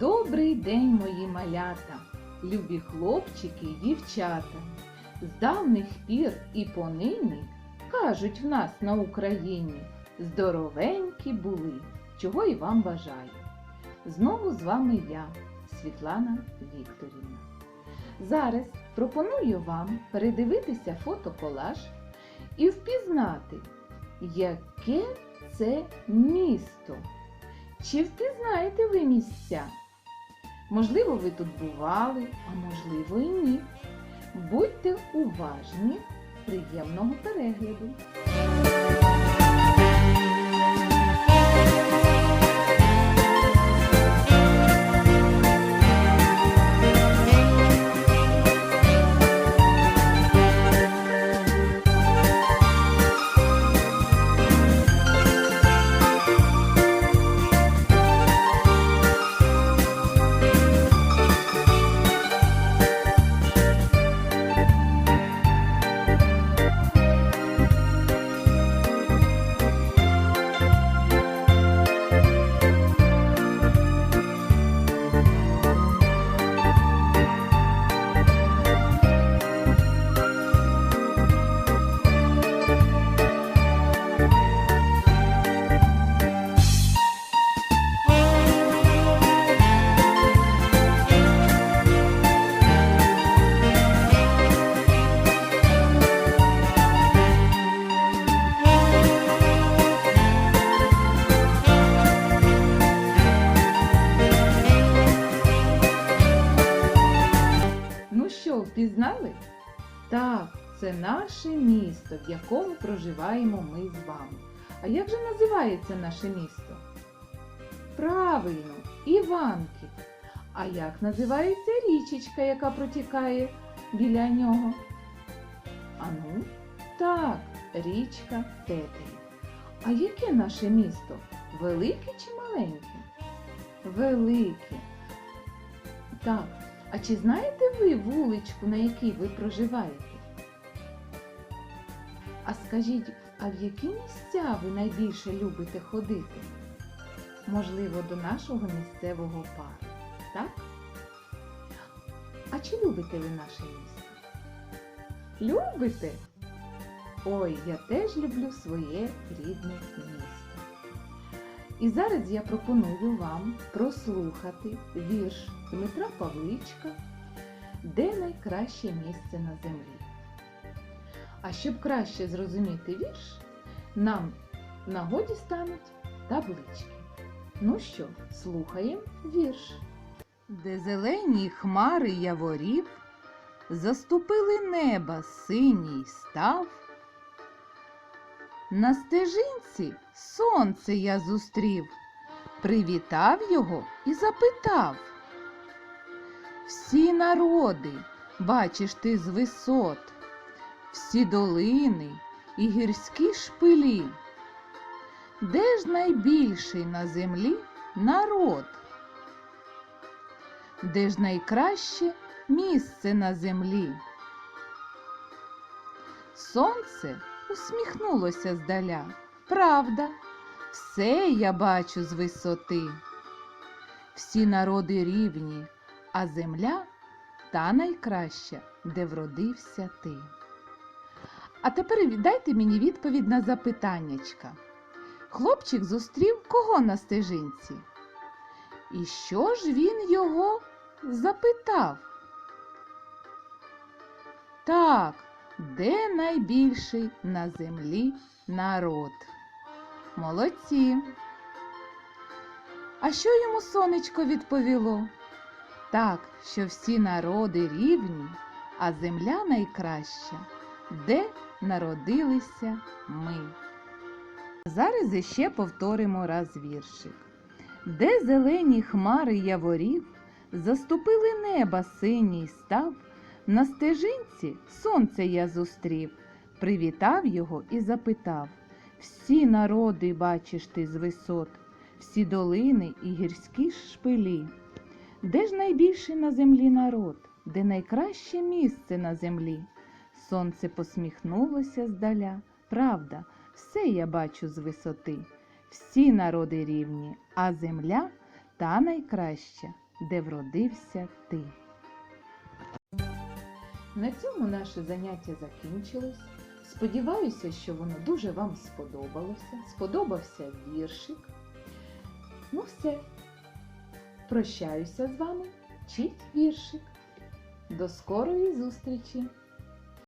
Добрий день, мої малята, любі хлопчики й дівчата. З давних пір і понині кажуть в нас на Україні здоровенькі були, чого і вам бажаю. Знову з вами я, Світлана Вікторівна. Зараз пропоную вам передивитися фотоколаж і впізнати, яке це місто. Чи впізнаєте ви місця? Можливо, ви тут бували, а можливо і ні. Будьте уважні, приємного перегляду! Впізнали? Так, це наше місто, в якому проживаємо ми з вами. А як же називається наше місто? Правильно, Іванки. А як називається річечка, яка протікає біля нього? Ану, так, річка Тетерів. А яке наше місто? Велике чи маленьке? Велике. Так, а чи знаєте ви вуличку, на якій ви проживаєте? А скажіть, а в які місця ви найбільше любите ходити? Можливо, до нашого місцевого парку, так? А чи любите ви наше місто? Любите? Ой, я теж люблю своє рідне місто. І зараз я пропоную вам прослухати вірш Дмитра Павличка Де найкраще місце на землі. А щоб краще зрозуміти вірш, нам нагоді стануть таблички. Ну що, слухаємо вірш. Де зелені хмари яворів, заступили неба синій став. На стежинці сонце я зустрів, привітав його і запитав. Всі народи бачиш ти з висот, всі долини і гірські шпилі. Де ж найбільший на землі народ? Де ж найкраще місце на землі? Сонце усміхнулося здаля. Правда, все я бачу з висоти. Всі народи рівні, а земля та найкраща, де вродився ти. А тепер дайте мені відповідь на запитаннячка. Хлопчик зустрів кого на стежинці? І що ж він його запитав? Так, де найбільший на землі народ? Молодці. А що йому сонечко відповіло? Так, що всі народи рівні, а земля найкраща, де народилися ми. Зараз іще повторимо раз віршик. Де зелені хмари яворів, заступили неба синій став, на стежинці сонце я зустрів, привітав його і запитав Всі народи бачиш ти з висот, всі долини і гірські шпилі. Де ж найбільший на землі народ, де найкраще місце на землі? Сонце посміхнулося здаля. Правда, все я бачу з висоти. Всі народи рівні, а земля та найкраща, де вродився ти. На цьому наше заняття закінчилось. Сподіваюся, що воно дуже вам сподобалося. Сподобався віршик. Ну все. Прощаюся з вами. Вчіть віршик. До скорої зустрічі!